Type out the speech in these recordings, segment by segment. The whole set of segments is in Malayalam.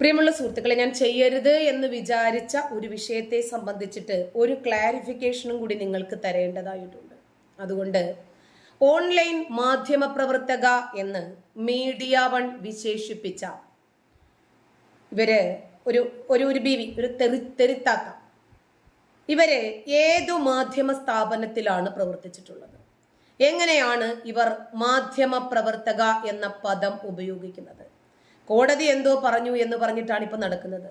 പ്രിയമുള്ള സുഹൃത്തുക്കളെ ഞാൻ ചെയ്യരുത് എന്ന് വിചാരിച്ച ഒരു വിഷയത്തെ സംബന്ധിച്ചിട്ട് ഒരു ക്ലാരിഫിക്കേഷനും കൂടി നിങ്ങൾക്ക് തരേണ്ടതായിട്ടുണ്ട്. അതുകൊണ്ട് ഓൺലൈൻ മാധ്യമ പ്രവർത്തക എന്ന് മീഡിയ വൺ വിശേഷിപ്പിച്ച ഇവർ ഒരു ഒരു ഒരു ബീവി ഒരു തെറി തെറിത്താത്ത ഇവർ ഏതു മാധ്യമ സ്ഥാപനത്തിലാണ് പ്രവർത്തിച്ചിട്ടുള്ളത്? എങ്ങനെയാണ് ഇവർ മാധ്യമ പ്രവർത്തക എന്ന പദം ഉപയോഗിക്കുന്നത്? കോടതി എന്തോ പറഞ്ഞു എന്ന് പറഞ്ഞിട്ടാണ് ഇപ്പൊ നടക്കുന്നത്.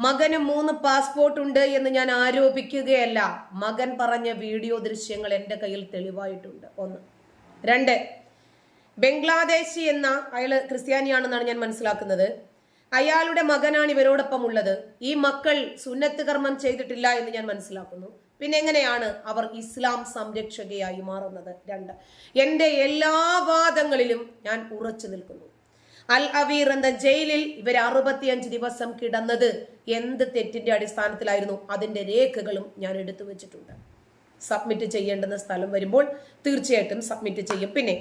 മകന് മൂന്ന് പാസ്പോർട്ട് ഉണ്ട് എന്ന് ഞാൻ ആരോപിക്കുകയല്ല. മകൻ പറഞ്ഞ വീഡിയോ ദൃശ്യങ്ങൾ എന്റെ കയ്യിൽ തെളിവായിട്ടുണ്ട്. ഒന്ന്. രണ്ട്. ബംഗ്ലാദേശി എന്ന അയാൾ ക്രിസ്ത്യാനിയാണെന്നാണ് ഞാൻ മനസ്സിലാക്കുന്നത്. അയാളുടെ മകനാണ് ഇവരോടൊപ്പം ഉള്ളത്. ഈ മക്കൾ സുന്നത്ത് കർമ്മം ചെയ്തിട്ടില്ല എന്ന് ഞാൻ മനസ്സിലാക്കുന്നു. പിന്നെ എങ്ങനെയാണ് അവർ ഇസ്ലാം സംരക്ഷകയായി മാറുന്നത്? രണ്ട്. എന്റെ എല്ലാ വാദങ്ങളിലും ഞാൻ ഉറച്ചു നിൽക്കുന്നു. അൽ അവീർ എന്ന ജയിലിൽ ഇവർ അറുപത്തിയഞ്ച് ദിവസം കിടന്നത്. എന്ത് തെറ്റിന്റെ അടിസ്ഥാനത്തിലായിരുന്നു? അതിന്റെ രേഖകളും ഞാൻ എടുത്തു വെച്ചിട്ടുണ്ട്. സബ്മിറ്റ് ചെയ്യേണ്ടുന്ന സ്ഥലം വരുമ്പോൾ തീർച്ചയായിട്ടും സബ്മിറ്റ് ചെയ്യും. പിന്നെ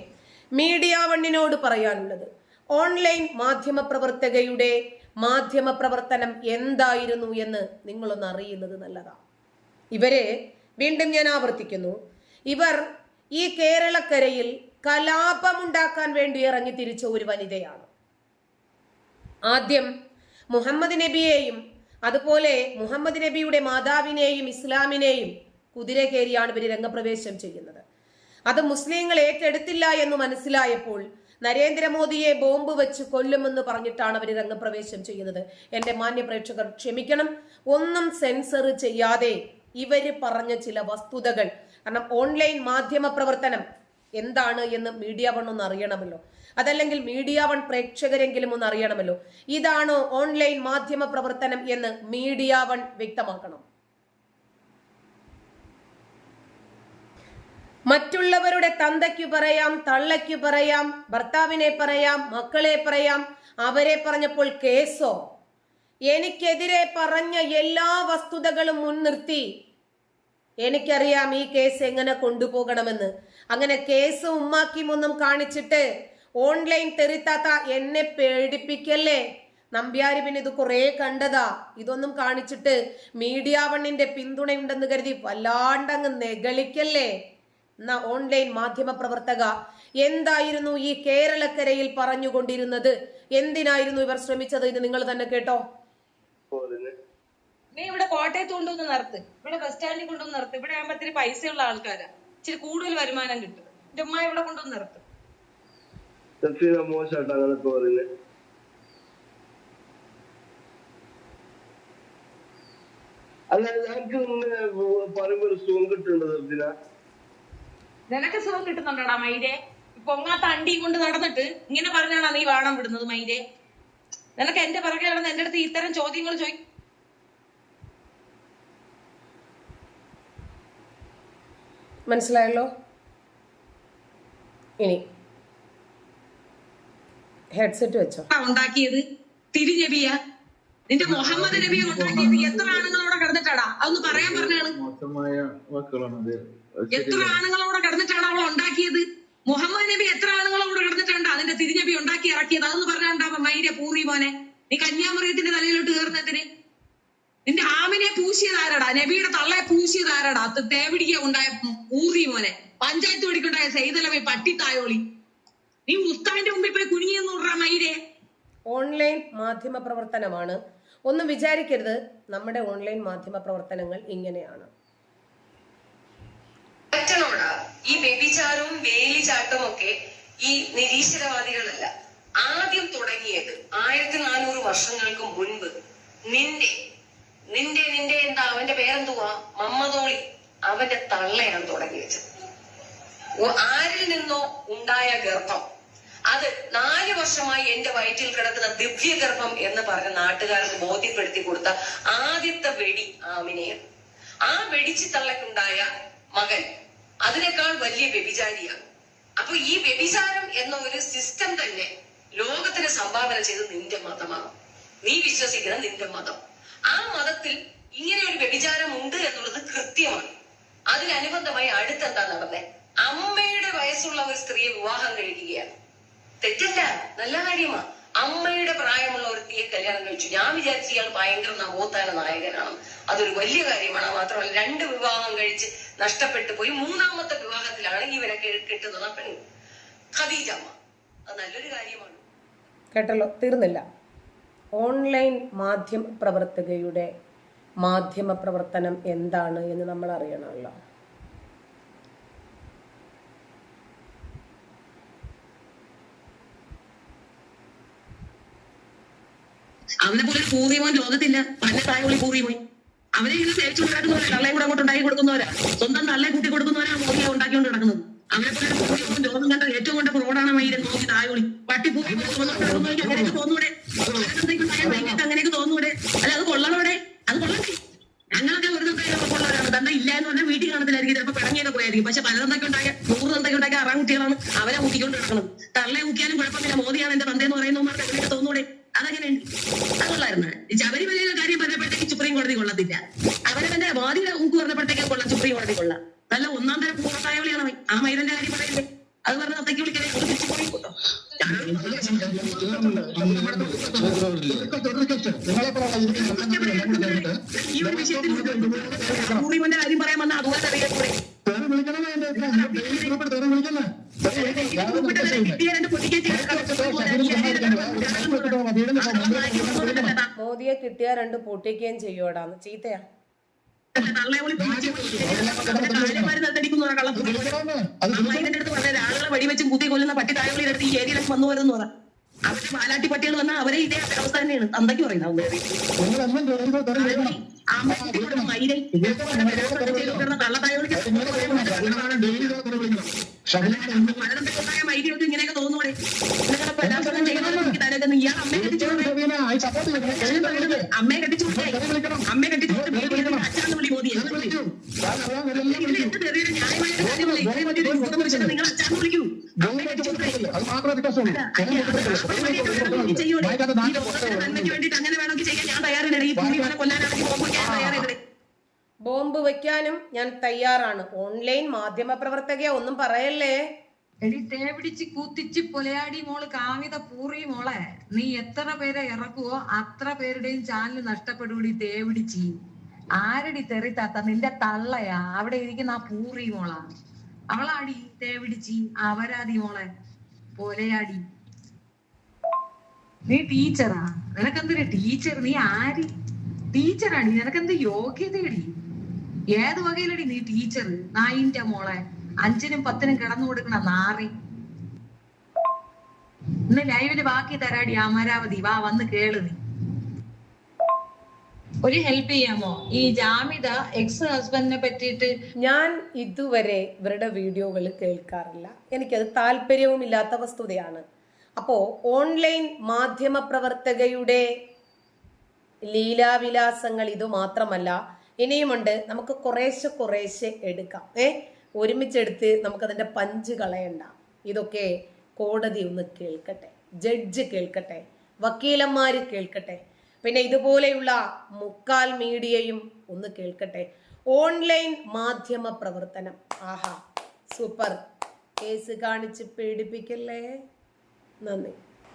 മീഡിയ വണ്ണിനോട് പറയാനുള്ളത് ഓൺലൈൻ മാധ്യമ പ്രവർത്തകയുടെ മാധ്യമ പ്രവർത്തനം എന്തായിരുന്നു എന്ന് നിങ്ങളൊന്ന് അറിയുന്നത് നല്ലതാ. ഇവരെ വീണ്ടും ഞാൻ ആവർത്തിക്കുന്നു. ഇവർ ഈ കേരളക്കരയിൽ കലാപമുണ്ടാക്കാൻ വേണ്ടി ഇറങ്ങി തിരിച്ച ഒരു വനിതയാണ്. ആദ്യം മുഹമ്മദ് നബിയെയും അതുപോലെ മുഹമ്മദ് നബിയുടെ മാതാവിനെയും ഇസ്ലാമിനെയും കുതിര കയറിയാണ് ഇവർ രംഗപ്രവേശം ചെയ്യുന്നത്. അത് മുസ്ലിങ്ങൾ ഏറ്റെടുത്തില്ല എന്ന് മനസ്സിലായപ്പോൾ നരേന്ദ്രമോദിയെ ബോംബ് വെച്ച് കൊല്ലുമെന്ന് പറഞ്ഞിട്ടാണ് അവർ രംഗപ്രവേശം ചെയ്യുന്നത്. എന്റെ മാന്യ പ്രേക്ഷകർ ക്ഷമിക്കണം. ഒന്നും സെൻസർ ചെയ്യാതെ ഇവർ പറഞ്ഞ ചില വസ്തുതകൾ. കാരണം ഓൺലൈൻ മാധ്യമ പ്രവർത്തനം എന്താണ് എന്ന് മീഡിയ വൺ ഒന്ന് അറിയണമല്ലോ. അതല്ലെങ്കിൽ മീഡിയ വൺ പ്രേക്ഷകരെങ്കിലും ഒന്ന് അറിയണമല്ലോ. ഇതാണോ ഓൺലൈൻ മാധ്യമ പ്രവർത്തനം എന്ന് മീഡിയ വൺ വ്യക്തമാക്കണം. മറ്റുള്ളവരുടെ തന്തയ്ക്കു പറയാം തള്ളയ്ക്കു പറയാം ഭർത്താവിനെ പറയാം മക്കളെ പറയാം അവരെ പറഞ്ഞപ്പോൾ കേസോ? എനിക്കെതിരെ പറഞ്ഞ എല്ലാ വസ്തുതകളും മുൻനിർത്തി. എനിക്കറിയാം ഈ കേസ് എങ്ങനെ കൊണ്ടുപോകണമെന്ന്. അങ്ങനെ കേസ് ഉമ്മാക്കി ഒന്നും കാണിച്ചിട്ട് ഓൺലൈൻ തെറിത്താത്ത എന്നെ പേടിപ്പിക്കല്ലേ? നമ്പ്യാരി പിന്നെ ഇത് കുറേ കണ്ടതാ. ഇതൊന്നും കാണിച്ചിട്ട് മീഡിയ വണ്ണിന്റെ പിന്തുണയുണ്ടെന്ന് കരുതി വല്ലാണ്ടങ്ങ് നെകളിക്കല്ലേ എന്ന ഓൺലൈൻ മാധ്യമ പ്രവർത്തക എന്തായിരുന്നു ഈ കേരളക്കരയിൽ പറഞ്ഞുകൊണ്ടിരുന്നത്? എന്തിനായിരുന്നു ഇവർ ശ്രമിച്ചത്? ഇത് നിങ്ങൾ തന്നെ കേട്ടോ. നീ ഇവിടെ കോട്ടയത്ത് കൊണ്ടുവന്ന് നിർത്ത്. ഇവിടെ ബസ് സ്റ്റാൻഡിൽ കൊണ്ടുവന്ന് നിർത്ത്. ഇവിടെ ആകുമ്പോ ഇത്തിരി പൈസയുള്ള ആൾക്കാരാ. ഇച്ചിരി കൂടുതൽ വരുമാനം കിട്ടും. എന്റെ ഉമ്മ ഇവിടെ കൊണ്ടുവന്ന് നിർത്തും. സഫീന മോശമായിട്ട് അങ്ങനൊക്കെ പറയുന്നത് അല്ല ഞങ്ങൾക്ക് ഇങ്ങനെ പറയുമ്പോ ഒരു സുഖം കിട്ടുന്നുണ്ട് സഫീന നിനക്ക് സുഖം കിട്ടുന്നുണ്ടോടാ മൈരെ? പൊങ്ങാത്ത അണ്ടി കൊണ്ട് നടന്നിട്ട് ഇങ്ങനെ പറഞ്ഞാണോ നീ വാണം വിടുന്നത് മൈരെ? നിനക്ക് എന്റെ പിറകെ നടന്ന് എന്റെ അടുത്ത് ഇത്തരം ചോദ്യങ്ങൾ ചോദി മനസ്സിലായല്ലോ? ഇനി ഹെഡ്സെറ്റ് വെച്ചോ. ഉണ്ടാക്കിയത് തിരിഞ്ഞബിയ നിന്റെ മുഹമ്മദ് നബിയെ ഉണ്ടാക്കിയത് എത്ര ആണുങ്ങളോടെ കിടന്നിട്ടാടാ? അതൊന്ന് പറയാൻ പറഞ്ഞാണ് എത്ര. ആണുങ്ങളോടെ കിടന്നിട്ടാണ് അവൾ ഉണ്ടാക്കിയത്? മുഹമ്മദ് നബി എത്ര ആണുങ്ങളോട് കിടന്നിട്ടുണ്ട് അതിന്റെ തിരിഞ്ഞബി ഉണ്ടാക്കി ഇറക്കിയത്? അതൊന്ന് പറഞ്ഞാണ്ടാ മൈരെ പൂറി മോനെ? നീ കന്യാമറിയത്തിന്റെ തലയിലോട്ട് കയറുന്നതിന് നിന്റെ ആമിനെ പൂശിയത് ആരാടാ നബിയുടെ തള്ളയെ പൂശിയത് ആരാടാ അത് തേവിടിക്ക ഉണ്ടായ ഊറി മോനെ. പഞ്ചായത്ത് വെടിക്കുണ്ടായ സൈതലമേ പട്ടിത്തായോളി. നീ ഉസ്താവിന്റെ മുമ്പിൽ പോയി കുനിയെന്ന് വിടുറാ മൈരെ. ഓൺലൈൻ മാധ്യമ പ്രവർത്തനമാണ് ഒന്നും വിചാരിക്കരുത്. നമ്മുടെ ഓൺലൈൻ മാധ്യമ പ്രവർത്തനങ്ങൾ ഇങ്ങനെയാണ് ഈ വ്യഭിചാരവും വേലിചാട്ടവും ഒക്കെ ഈ നിരീശ്വരവാദികളല്ല. ആദ്യം തുടങ്ങിയത് ആയിരത്തി നാനൂറ് വർഷങ്ങൾക്ക് മുൻപ് നിന്റെ നിന്റെ നിന്റെ എന്താ അവന്റെ പേരെന്തുവാ? മമ്മതോളി അവന്റെ തള്ളയാണ് തുടങ്ങി വെച്ചത്. ആരിൽ നിന്നോ ഉണ്ടായ ഗർഭം. അത് നാല് വർഷമായി എന്റെ വയറ്റിൽ കിടക്കുന്ന ദിവ്യഗർഭം എന്ന് പറഞ്ഞ നാട്ടുകാർക്ക് ബോധ്യപ്പെടുത്തി കൊടുത്ത ആദ്യത്തെ വെടി ആമിനെയാണ്. ആ വെടിച്ചു തള്ളക്കുണ്ടായ മകൻ അതിനേക്കാൾ വലിയ വ്യഭിചാരിയാണ്. അപ്പൊ ഈ വ്യഭിചാരം എന്ന ഒരു സിസ്റ്റം തന്നെ ലോകത്തിന് സംഭാവന ചെയ്ത് നിന്റെ മതമാണ് നീ വിശ്വസിക്കുന്ന നിന്റെ മതം. ആ മതത്തിൽ ഇങ്ങനെ ഒരു വ്യഭിചാരം ഉണ്ട് എന്നുള്ളത് കൃത്യമാണ്. അതിനനുബന്ധമായി അടുത്തെന്താ നടന്നേ? അമ്മയുടെ വയസ്സുള്ള ഒരു സ്ത്രീയെ വിവാഹം കഴിക്കുകയാണ്. തെറ്റല്ല നല്ല കാര്യമാണ് അമ്മയുടെ പ്രായമുള്ള ഒരുത്തിയെ കല്യാണം കഴിച്ചു. ഞാൻ വിചാരിച്ചു ഇയാൾ ഭയങ്കര നവോത്ഥാന നായകനാണ്. അതൊരു വലിയ കാര്യമാണ്. മാത്രമല്ല രണ്ട് വിവാഹം കഴിച്ച് നഷ്ടപ്പെട്ടു പോയി. മൂന്നാമത്തെ വിവാഹത്തിലാണ് ഇവരെ കെട്ടുന്നത്. പെണ്ണ് ഖദീജമ്മ അത് നല്ലൊരു കാര്യമാണ്. കേട്ടല്ലോ തീർന്നില്ല. ഓൺലൈൻ മാധ്യമ പ്രവർത്തകയുടെ മാധ്യമ പ്രവർത്തനം എന്താണ് എന്ന് നമ്മൾ അറിയണമല്ലോ. അവനെ പോലെ പൂർവിമോൻ ലോകത്തില്ല. പല തായവിളി പൂർവിമോൻ അവരെ ഇങ്ങനെ സേവിച്ചു ഉണ്ടാക്കുന്നവരാ തള്ളയും കൂടെ അങ്ങോട്ട് ഉണ്ടാക്കി കൊടുക്കുന്നവരാ. സ്വന്തം തള്ളയെ കൂട്ടി കൊടുക്കുന്നവരാ മോദിയെ ഉണ്ടാക്കിക്കൊണ്ട് നടക്കുന്നത്. അവനെ പോലെ പൂർവിമോൻ ലോകം കണ്ട ഏറ്റവും കണ്ട ഫ്രോഡാണ് മൈരൻ നോക്കി തായവിളി പട്ടി പൂർവം അങ്ങനെയൊക്കെ തോന്നൂടെ. അങ്ങനെയൊക്കെ തോന്നൂടെ. അല്ല അത് കൊള്ളണോടെ അത് കൊള്ളണ്ടേ ഞങ്ങളൊക്കെ ഒരു ദിവസം കൊള്ളവരാണ് തന്ത ഇല്ല എന്ന് പറഞ്ഞാൽ വീട്ടിൽ കാണത്തില്ലായിരിക്കും. ചിലപ്പോൾ പിണങ്ങിയൊക്കെ പോയായിരിക്കും. പക്ഷെ പല തന്തൊക്കെ ഉണ്ടാക്കിയ നൂറ് തന്തൊക്കെ ഉണ്ടാക്കിയ കുട്ടികളാണ് അവരെ ഊക്കിക്കൊണ്ട് നടക്കണം. ഊക്കിയാലും കുഴപ്പമില്ല. മോദിയാണ് എന്റെ തന്തയെന്ന് പറയുന്നവർക്ക് അങ്ങനെയൊക്കെ തോന്നൂടെ. അതങ്ങനെയുണ്ട് അതുകൊള്ളായിരുന്നു ശബരിമലയിലെ കാര്യം പറഞ്ഞപ്പോഴത്തേക്ക് കോടതി കൊള്ളത്തില്ല. അവരവന്റെ വാദിയുടെ ഊക്ക് പറഞ്ഞപ്പോഴത്തേക്ക് കൊള്ളാം സുപ്രീം കോടതി നല്ല ഒന്നാം തരം ആ മൈരന്റെ കാര്യം അത് പറഞ്ഞ വിളിക്കണേ അത് തിരിച്ചു പോയി കേട്ടോ പറയാൻ മോദിയെ കിട്ടിയ രണ്ട് പൊട്ടിക്കുകയും ചെയ്യോടാന്ന് ചീത്തയാ. ആളുകളെ വെടിവെച്ചും കുത്തി കൊല്ലുന്ന പട്ടി താഴെ ഈ ഏരിയയിലേക്ക് വന്നു വരുന്നു അവർ പാലാട്ടി പട്ടികൾ വന്നാൽ അവരെ ഇതേ അവസ്ഥ തന്നെയാണ്. തന്തയ്ക്ക് പറയുന്നത്. മൈരിയൊക്കെ ഇങ്ങനെയൊക്കെ തരരുതെന്ന് ഇയാൾ അമ്മയെ കെട്ടിച്ചു അമ്മയെ കെട്ടിച്ചു അമ്മയെ കെട്ടിച്ചു അച്ഛനെന്ന് വിളി ഇതിൽ എന്ത് തെറിയുടെ ന്യായമായ വിളിച്ചിട്ട് നിങ്ങൾ അച്ഛനെന്ന് വിളിക്കൂ. ബോംബ് വെക്കാനും ഞാൻ തയ്യാറാണ്. ഓൺലൈൻ മാധ്യമ പ്രവർത്തകയെ ഒന്നും പറയല്ലേ? എടി തേപിടിച്ച് കൂത്തിച്ച് പൊലയാടി മോൾ കാവിത പൂറി മോളെ. നീ എത്ര പേരെ ഇറക്കുവോ അത്ര പേരുടെയും ചാനൽ നഷ്ടപ്പെടുകൂടി തേവിടിച്ച് ആരടി തെറിത്താത്ത? നിന്റെ തള്ളയാ. അവിടെ ഇരിക്കുന്ന ആ പൂറി മോളാ. അവളാടി തേവിടിച്ച് അവരാതി മോളെ. പൊലയാടി. നീ ടീച്ചറാ നിനക്കെന്തൊരു ടീച്ചർ നീ ആര്? ടീച്ചറാടി നിനക്കെന്ത് യോഗ്യതയടി? ഏത് വകയിലടി നീ ടീച്ചർ നായിന്റെ മോളെ. അഞ്ചിനും പത്തിനും കിടന്നു കൊടുക്കണ നാറി. ഇന്ന് ലൈവിൽ ബാക്കി തരാടി അമരാവതി. വാ വന്ന് കേളു നീ. ഒരു ഹെൽപ്പ് ചെയ്യാമോ? ഈ ജാമിത എക്സ് ഹസ്ബൻഡിനെ പറ്റിയിട്ട് ഞാൻ ഇതുവരെ ഇവരുടെ വീഡിയോകൾ കേൾക്കാറില്ല. എനിക്കത് താല്പര്യവും ഇല്ലാത്ത വസ്തുതയാണ്. അപ്പോ ഓൺലൈൻ മാധ്യമ പ്രവർത്തകയുടെ ലീലാവിലാസങ്ങൾ ഇത് മാത്രമല്ല ഇനിയുമുണ്ട് നമുക്ക് കുറേശ്ശെ കുറേശ്ശെ എടുക്കാം. ഏ? ഒരുമിച്ചെടുത്ത് നമുക്കതിന്റെ പഞ്ച് കളയണ്ട. ഇതൊക്കെ കോടതി ഒന്ന് കേൾക്കട്ടെ ജഡ്ജ് കേൾക്കട്ടെ വക്കീലന്മാര് കേൾക്കട്ടെ പിന്നെ ഇതുപോലെയുള്ള മുക്കാൽ മീഡിയയും ഒന്ന് കേൾക്കട്ടെ. ഓൺലൈൻ മാധ്യമ പ്രവർത്തനം. ആഹാ സൂപ്പർ. കേസ് കാണിച്ച് പേടിപ്പിക്കല്ലേ? നന്ദി.